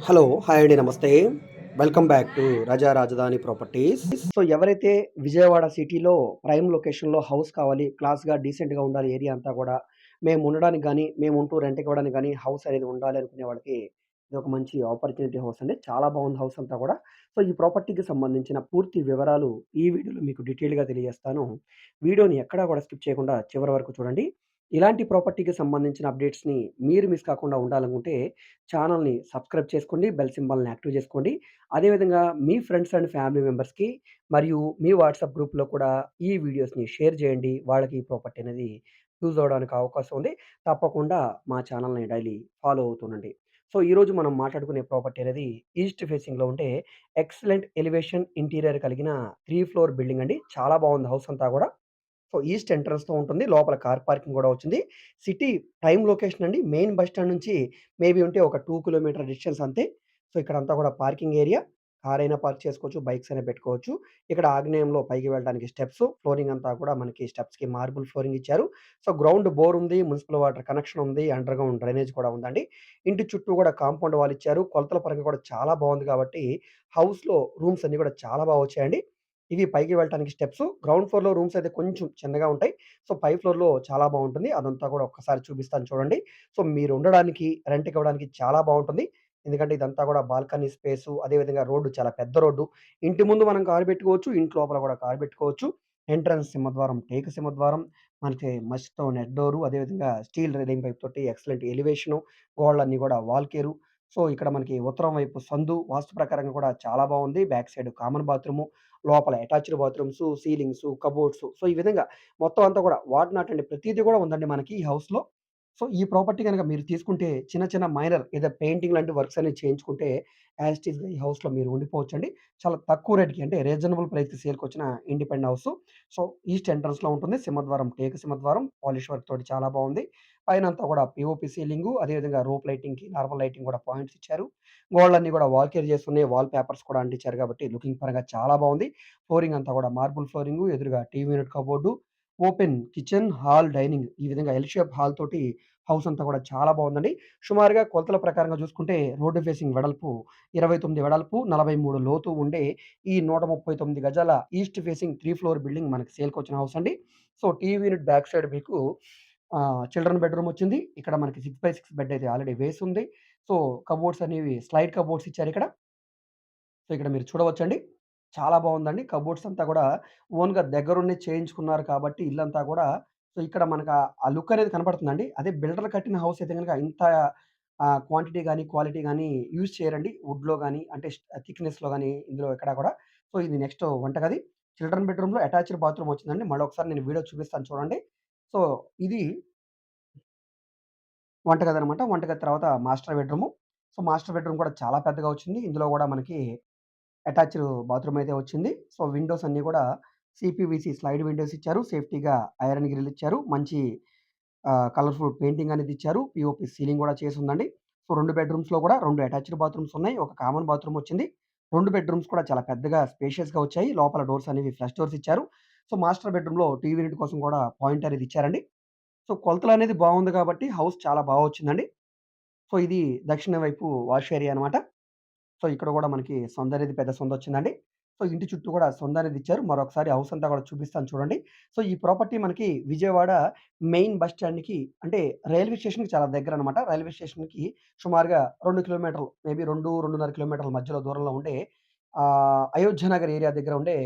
Hello hi అండి నమస్తే. Welcome back to రజా రాజధాని ప్రాపర్టీస్ సో ఎవరైతే విజయవాడ సిటీలో ప్రైమ్ లొకేషన్లో హౌస్ కావాలి క్లాస్గా డీసెంట్గా ఉండాలి ఏరియా అంతా కూడా మేము ఉండడానికి కానీ మేము ఉంటూ రెంట్కి ఇవ్వడానికి కానీ హౌస్ అనేది ఉండాలి అనుకునే వాళ్ళకి ఇది ఒక మంచి ఆపర్చునిటీ హౌస్ అండి. చాలా బాగుంది హౌస్ అంతా కూడా. సో ఈ ప్రాపర్టీకి సంబంధించిన పూర్తి వివరాలు ఈ వీడియోలో మీకు డీటెయిల్గా తెలియజేస్తాను. వీడియోని ఎక్కడా కూడా స్కిప్ చేయకుండా చివరి వరకు చూడండి. ఇలాంటి ప్రాపర్టీకి సంబంధించిన అప్డేట్స్ని మీరు మిస్ కాకుండా ఉండాలనుకుంటే ఛానల్‌ని సబ్స్క్రైబ్ చేసుకోండి. బెల్ సింబల్‌ని యాక్టివ్ చేసుకోండి. అదేవిధంగా మీ ఫ్రెండ్స్ అండ్ ఫ్యామిలీ మెంబర్స్‌కి మరియు మీ వాట్సాప్ గ్రూప్‌లో కూడా ఈ వీడియోస్‌ని షేర్ చేయండి. వాళ్ళకి ఈ ప్రాపర్టీ అనేది యూజ్ అవ్వడానికి అవకాశం ఉంది. తప్పకుండా మా ఛానల్‌ని డైలీ ఫాలో అవుతుండండి. సో, ఈరోజు మనం మాట్లాడుకునే ప్రాపర్టీ అనేది ఈస్ట్ ఫేసింగ్‌లో ఉంటే ఎక్సలెంట్ ఎలివేషన్ ఇంటీరియర్ కలిగిన 3 ఫ్లోర్ బిల్డింగ్ అండి. చాలా బాగుంది హౌస్ అంతా కూడా. సో, ఈస్ట్ ఎంట్రన్స్‌తో ఉంటుంది. లోపల కార్ పార్కింగ్ కూడా వచ్చింది. సిటీ ప్రైమ్ లొకేషన్ అండి. మెయిన్ బస్ స్టాండ్ నుంచి మేబీ ఉంటే ఒక టూ కిలోమీటర్ డిస్టెన్స్ అంతే. సో, ఇక్కడంతా కూడా పార్కింగ్ ఏరియా. కార్ అయినా పార్క్ చేసుకోవచ్చు. బైక్స్ అయినా పెట్టుకోవచ్చు. ఇక్కడ ఆగ్నేయంలో పైకి వెళ్ళడానికి స్టెప్స్. ఫ్లోరింగ్ అంతా కూడా మనకి స్టెప్స్‌కి మార్బుల్ ఫ్లోరింగ్ ఇచ్చారు. సో, గ్రౌండ్ బోర్ ఉంది. మున్సిపల్ వాటర్ కనెక్షన్ ఉంది. అండర్ గ్రౌండ్ డ్రైనేజ్ కూడా ఉందండి. ఇంటి చుట్టూ కూడా కాంపౌండ్ వాల్ ఇచ్చారు. కొలతల పరంగా కూడా చాలా బాగుంది కాబట్టి హౌస్‌లో రూమ్స్ అన్నీ కూడా చాలా బాగా వచ్చాయండి. ఇవి పైకి వెళ్ళటానికి స్టెప్స్. గ్రౌండ్ ఫ్లోర్‌లో రూమ్స్ అయితే కొంచెం చిన్నగా ఉంటాయి. సో, పై ఫ్లోర్‌లో చాలా బాగుంటుంది అదంతా కూడా ఒక్కసారి చూపిస్తాను చూడండి. సో, మీరు ఉండడానికి, రెంట్‌కి ఇవ్వడానికి చాలా బాగుంటుంది ఎందుకంటే ఇదంతా కూడా బాల్కనీ స్పేసు, అదేవిధంగా రోడ్డు చాలా పెద్ద రోడ్డు. ఇంటి ముందు మనం కారు పెట్టుకోవచ్చు. ఇంటి లోపల కూడా కారు పెట్టుకోవచ్చు. ఎంట్రన్స్ సింహద్వారం, టేకు సింహద్వారం, మనకి మస్ట్‌తో నెట్ డోరు, అదేవిధంగా స్టీల్ రైలింగ్ పైప్ తోటి ఎక్సలెంట్ ఎలివేషను, గోడలన్నీ కూడా వాల్కేరు సో, ఇక్కడ మనకి ఉత్తరం వైపు సందు వాస్తు ప్రకారంగా కూడా చాలా బాగుంది బ్యాక్ సైడ్ కామన్ బాత్రూము, లోపల attached bathrooms ceilings cupboards so, ఈ విధంగా మొత్తం అంతా కూడా వాడినటువంటి ప్రతిదీ కూడా ఉందండి మనకి ఈ హౌస్‌లో. సో, ఈ ప్రాపర్టీ గనక మీరు తీసుకుంటే చిన్న చిన్న మైనర్ ఏదో పెయింటింగ్ లాంటి వర్క్స్ అనేవి చేయించుకుంటే యాజ్ ఇట్ ఈస్‌గా ఈ హౌస్‌లో మీరు ఉండిపోవచ్చండి. చాలా తక్కువ రేట్‌కి అంటే రీజనబుల్ ప్రైస్‌కి సేల్‌కొచ్చిన ఇండిపెండెంట్ హౌస్ సో, ఈస్ట్ ఎంట్రన్స్‌లో ఉంటుంది. సింహద్వారం టేకు సింహద్వారం పాలిష్ వర్క్ తోటి చాలా బాగుంది పైన అంతా కూడా పిఓపి సీలింగు, అదేవిధంగా రూప్ లైటింగ్‌కి, నార్మల్ లైటింగ్ కూడా పాయింట్స్ ఇచ్చారు. గోల్డ్ అన్ని కూడా వాల్ కేర్ చేసున్నాయి. వాల్ పేపర్స్ కూడా అంటించారు కాబట్టి లుకింగ్ పరంగా చాలా బాగుంది ఫ్లోరింగ్ అంతా కూడా మార్బుల్ ఫ్లోరింగ్ ఎదురుగా TV unit cupboard, open kitchen, hall, dining ఈ విధంగా ఎల్ షేప్ హాల్ తోటి హౌస్ అంతా కూడా చాలా బాగుందండి సుమారుగా కొలతల ప్రకారంగా చూసుకుంటే రోడ్డు ఫేసింగ్ వెడల్పు 29 వెడల్పు, 43 లోతు ఉండే ఈ 139 గజాల east facing three floor building మనకి సేల్కి వచ్చిన హౌస్ అండి. So, TV unit back side మీకు చిల్డ్రన్ బెడ్‌రూమ్ వచ్చింది. ఇక్కడ మనకి 6/6 బెడ్ అయితే ఆల్రెడీ వేసుంది. సో, కబోర్డ్స్ అనేవి స్లైడ్ కబోర్డ్స్ ఇచ్చారు ఇక్కడ సో, ఇక్కడ మీరు చూడవచ్చండి. చాలా బాగుందండి కబోర్డ్స్ అంతా కూడా ఓన్‌గా దగ్గరుండి చేయించుకున్నారు కాబట్టి ఇల్లంతా కూడా సో, ఇక్కడ మనకు ఆ లుక్ అనేది కనపడుతుందండి. అదే బిల్డర్ కట్టిన హౌస్ అయితే కనుక ఇంత క్వాంటిటీ కానీ క్వాలిటీ కానీ యూజ్ చేయరండి. వుడ్‌లో కానీ అంటే థిక్‌నెస్‌లో కానీ ఇందులో ఎక్కడా కూడా. సో, ఇది నెక్స్ట్ వంటగది. చిల్డ్రన్ బెడ్‌రూమ్‌లో అటాచ్డ్ బాత్రూమ్ వచ్చిందండి. మళ్ళొకసారి నేను వీడియో చూపిస్తాను చూడండి. సో, ఇది వంటగది అనమాట వంటగది తర్వాత master bedroom. So, master bedroom కూడా చాలా పెద్దగా వచ్చింది. ఇందులో కూడా మనకి అటాచ్డ్ బాత్రూమ్ అయితే వచ్చింది. సో, విండోస్ అన్నీ కూడా సీపీవీసీ స్లైడ్ విండోస్ ఇచ్చారు. సేఫ్టీగా ఐరన్ గ్రిల్ ఇచ్చారు. మంచి కలర్‌ఫుల్ పెయింటింగ్ అనేది ఇచ్చారు. పిఓపి సీలింగ్ కూడా చేసి ఉందండి సో, రెండు బెడ్‌రూమ్స్‌లో కూడా రెండు అటాచ్డ్ బాత్రూమ్స్ ఉన్నాయి. ఒక కామన్ బాత్రూమ్ వచ్చింది. రెండు బెడ్‌రూమ్స్ కూడా చాలా పెద్దగా స్పేషియస్‌గా వచ్చాయి. లోపల డోర్స్ అనేవి ఫ్లష్ డోర్స్ ఇచ్చారు. సో, మాస్టర్ బెడ్‌రూమ్‌లో టీవీ యూనిట్ కోసం కూడా పాయింట్ అనేది ఇచ్చారండి. సో, కొలతలు అనేది బాగుంది కాబట్టి హౌస్ చాలా బాగా వచ్చిందండి. సో, ఇది దక్షిణ వైపు వాష్ ఏరియా అనమాట. సో, ఇక్కడ కూడా మనకి సందనేది పెద్ద సందొచ్చిందండి. సో, ఇంటి చుట్టూ కూడా సందనేది ఇచ్చారు. మరొకసారి హౌస్ అంతా కూడా చూపిస్తాను చూడండి. సో, ఈ ప్రాపర్టీ మనకి విజయవాడ మెయిన్ బస్ స్టాండ్‌కి అంటే రైల్వే స్టేషన్‌కి చాలా దగ్గర అనమాట రైల్వే స్టేషన్‌కి సుమారుగా రెండు కిలోమీటర్లు మేబీ 2, 2:30 కిలోమీటర్ల మధ్యలో దూరంలో ఉండే అయోధ్య నగర్ ఏరియా దగ్గర ఉండే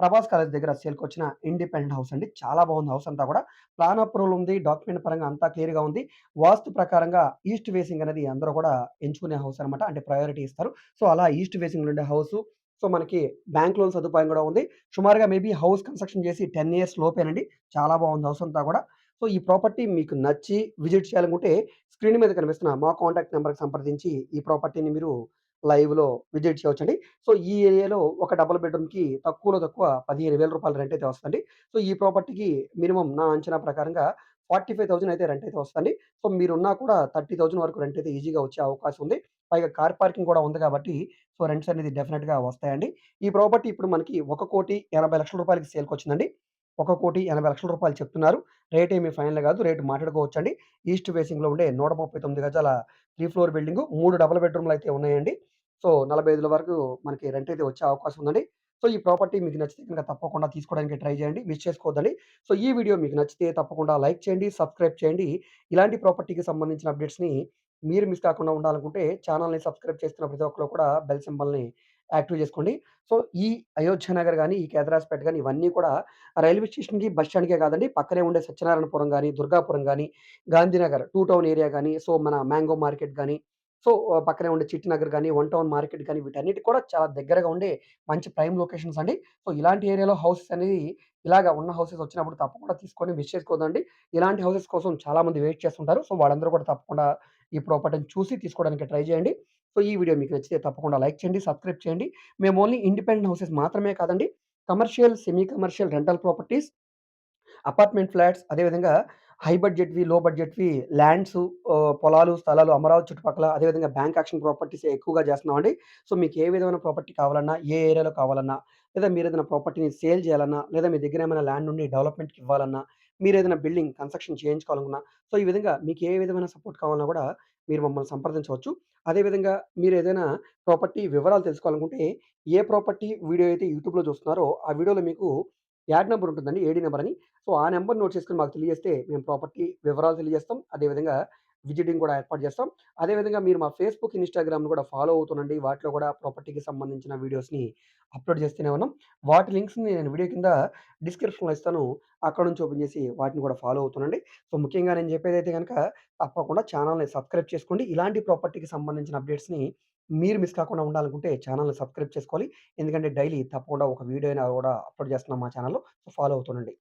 ప్రభాస్ కాలేజ్ దగ్గర సేల్‌కొచ్చిన ఇండిపెండెంట్ హౌస్ అండి. చాలా బాగుంది హౌస్ అంతా కూడా. ప్లాన్ అప్రూవల్ ఉంది. డాక్యుమెంట్ పరంగా అంతా క్లియర్‌గా ఉంది. వాస్తు ప్రకారంగా ఈస్ట్ వేసింగ్ అనేది అందరూ కూడా ఎంచుకునే హౌస్ అనమాట. అంటే ప్రయారిటీ ఇస్తారు. సో, అలా ఈస్ట్ వేసింగ్ ఉండే హౌసు. సో, మనకి బ్యాంక్ లోన్ సదుపాయం కూడా ఉంది. సుమారుగా మేబీ హౌస్ కన్‌స్ట్రక్షన్ చేసి 10 ఇయర్స్ లోపేనండి. చాలా బాగుంది హౌస్ అంతా కూడా. సో, ఈ ప్రాపర్టీ మీకు నచ్చి విజిట్ చేయాలనుకుంటే స్క్రీన్ మీద కనిపిస్తున్న మా కాంటాక్ట్ నెంబర్కి సంప్రదించి ఈ ప్రాపర్టీని మీరు లైవ్‌లో విజిట్ చేయవచ్చండి. సో, ఈ ఏరియాలో ఒక డబుల్ బెడ్‌రూమ్‌కి తక్కువలో తక్కువ పదిహేను వేల రూపాయలు రెంట్ అయితే వస్తుంది సో, ఈ ప్రాపర్టీకి మినిమం నా అంచనా ప్రకారంగా 45,000 అయితే రెంట్ అయితే వస్తుంది సో, మీరున్నా కూడా 30,000 వరకు రెంట్ అయితే ఈజీగా వచ్చే అవకాశం ఉంది. పైగా కార్ పార్కింగ్ కూడా ఉంది కాబట్టి సో, రెంట్స్ అనేది డెఫినెట్గా వస్తాయండి. ఈ ప్రాపర్టీ ఇప్పుడు మనకి ఒక కోటి ఎనభై లక్షల రూపాయలకి సేల్‌కొచ్చిందండి. ఒక కోటి ఎనభై లక్షల రూపాయలు చెప్తున్నారు. రేట్ ఏమి ఫైనల్ కాదు. రేటు మాట్లాడుకోవచ్చండి. ఈస్ట్ ఫేసింగ్‌లో ఉండే 139 గజాల త్రీ ఫ్లోర్ బిల్డింగు. 3 డబుల్ బెడ్‌రూమ్‌లయితే ఉన్నాయండి. సో, నలభై ఐదుల వరకు మనకి రెంట్ అయితే వచ్చే అవకాశం ఉందండి. సో, ఈ ప్రాపర్టీ మీకు నచ్చితే కనుక తప్పకుండా తీసుకోవడానికి ట్రై చేయండి. మిస్ చేసుకోవద్దండి. సో, ఈ వీడియో మీకు నచ్చితే తప్పకుండా లైక్ చేయండి, సబ్స్క్రైబ్ చేయండి. ఇలాంటి ప్రాపర్టీకి సంబంధించిన అప్డేట్స్‌ని మీరు మిస్ కాకుండా ఉండాలనుకుంటే ఛానల్ని సబ్స్క్రైబ్ చేస్తున్న ప్రతి ఒక్కరు కూడా బెల్ సింబల్‌ని యాక్టివ్ చేసుకోండి. సో, ఈ అయోధ్య నగర్ కానీ ఈ కేదరాస్‌పేట కానీ ఇవన్నీ కూడా రైల్వే స్టేషన్‌కి, బస్ స్టాండ్‌కే కాదండి. పక్కనే ఉండే సత్యనారాయణపురం కానీ దుర్గాపురం కానీ గాంధీనగర్ టూ టౌన్ ఏరియా కానీ సో, మన మ్యాంగో మార్కెట్ కానీ సో, పక్కనే ఉండే చిట్టి నగర్ కానీ వన్ టౌన్ మార్కెట్ కానీ వీటన్నిటి కూడా చాలా దగ్గరగా ఉండే మంచి ప్రైమ్ లొకేషన్స్ అండి. సో, ఇలాంటి ఏరియాలో హౌసెస్ అనేది ఇలాగ ఉన్న హౌసెస్ వచ్చినప్పుడు తప్పకుండా తీసుకొని మిస్ చేసుకోదండి ఇలాంటి హౌసెస్ కోసం చాలామంది వెయిట్ చేస్తుంటారు. సో, వాళ్ళందరూ కూడా తప్పకుండా ఈ ప్రాపర్టీని చూసి తీసుకోవడానికి ట్రై చేయండి. సో, ఈ వీడియో మీకు నచ్చితే తప్పకుండా లైక్ చేయండి, సబ్స్క్రైబ్ చేయండి. మేము ఓన్లీ ఇండిపెండెంట్ హౌసెస్ మాత్రమే కాదండి. Commercial, semi commercial rental properties, apartment flats అదేవిధంగా హై బడ్జెట్‌వి, లో బడ్జెట్‌వి ల్యాండ్స్ పొలాలు, స్థలాలు అమరావతి చుట్టుపక్కల అదేవిధంగా బ్యాంక్ యాక్షన్ ప్రాపర్టీస్ ఎక్కువగా చేస్తున్నామండి. సో, మీకు ఏ విధమైన ప్రాపర్టీ కావాలన్నా, ఏ ఏరియాలో కావాలన్నా, లేదా మీరు ఏదైనా ప్రాపర్టీని సేల్ చేయాలన్నా, లేదా మీ దగ్గర ఏమైనా ల్యాండ్ నుండి డెవలప్‌మెంట్‌కి ఇవ్వాలన్నా, మీరు ఏదైనా బిల్డింగ్ కన్‌స్ట్రక్షన్ చేయించుకోవాలనుకున్నా, సో, ఈ విధంగా మీకు ఏ విధమైన సపోర్ట్ కావాలన్నా కూడా మీరు మమ్మల్ని సంప్రదించవచ్చు. అదేవిధంగా ఏదైనా ప్రాపర్టీ వివరాలు తెలుసుకోవాలనుకుంటే, ఏ ప్రాపర్టీ వీడియో అయితే యూట్యూబ్‌లో చూస్తున్నారో, ఆ వీడియోలో మీకు యాడ్ నెంబర్ ఉంటుందండి. ఏడీ నెంబర్ అని. సో, ఆ నెంబర్ నోట్ చేసుకొని మాకు తెలియజేస్తే మేము ప్రాపర్టీ వివరాలు తెలియజేస్తాం. అదేవిధంగా విజిటింగ్ కూడా ఏర్పాటు చేస్తాం. అదేవిధంగా మీరు మా ఫేస్‌బుక్, ఇన్‌స్టాగ్రామ్‌ను కూడా ఫాలో అవుతుండండి. వాటిలో కూడా ప్రాపర్టీకి సంబంధించిన వీడియోస్‌ని అప్‌లోడ్ చేస్తూనే ఉన్నాం. వాటి లింక్స్‌ని నేను వీడియో కింద డిస్క్రిప్షన్‌లో ఇస్తాను. అక్కడ నుంచి ఓపెన్ చేసి వాటిని కూడా ఫాలో అవుతుండండి. సో, ముఖ్యంగా నేను చెప్పేది అయితే కనుక తప్పకుండా ఛానల్ని సబ్స్క్రైబ్ చేసుకోండి. ఇలాంటి ప్రాపర్టీకి సంబంధించిన అప్డేట్స్‌ని మీరు మిస్ కాకుండా ఉండాలనుకుంటే ఛానల్‌ని సబ్స్క్రైబ్ చేసుకోవాలి. ఎందుకంటే డైలీ తప్పకుండా ఒక వీడియో అయినా కూడా అప్‌లోడ్ చేస్తున్నాం మా ఛానల్‌లో. So, follow అవుతుండండి.